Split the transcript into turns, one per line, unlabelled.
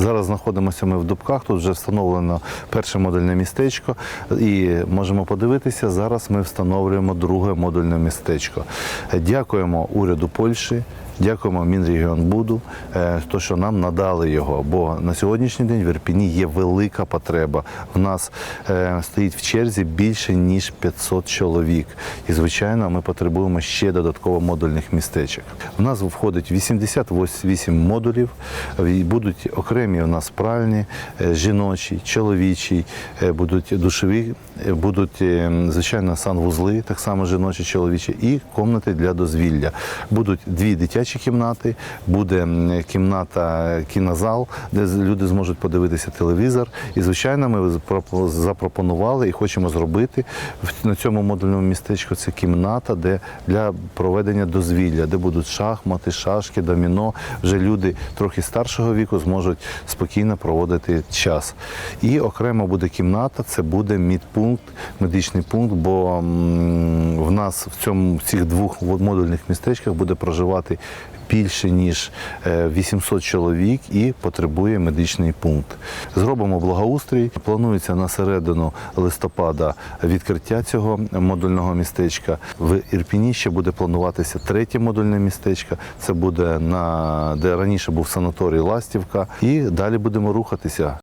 Зараз знаходимося ми в Дубках. Тут вже встановлено перше модульне містечко, і можемо подивитися. Зараз ми встановлюємо друге модульне містечко. Дякуємо уряду Польщі. Дякуємо Мінрегіонбуду, е, то, що нам надали його. Бо на сьогоднішній день в Ірпіні є велика потреба. В нас е, стоїть в черзі більше ніж 500 чоловік. І звичайно, ми потребуємо ще додатково модульних містечок. У нас входить 88 модулів. Будуть окремі у нас пральні, е, жіночі, чоловічі, будуть душові, будуть звичайно санвузли, так само жіночі, чоловічі, і комнати для дозвілля. Будуть дві дитячі кімнати, буде кімната кінозал, де люди зможуть подивитися телевізор. І звичайно, ми запро- запропонували і хочемо зробити на цьому модульному містечку це кімната, де для проведення дозвілля, де будуть шахмати, шашки, доміно. Вже люди трохи старшого віку зможуть спокійно проводити час. І окремо буде кімната, це буде медпункт, медичний пункт, бо в нас в цьому в цих двох модульних містечках буде проживати більше ніж е, 800 чоловік і потребує медичний пункт. Зробимо благоустрій. Планується на середину листопада відкриття цього модульного містечка. В Ірпіні ще буде плануватися третє модульне містечко. Це буде на де раніше був санаторій Ластівка. І далі будемо рухатися.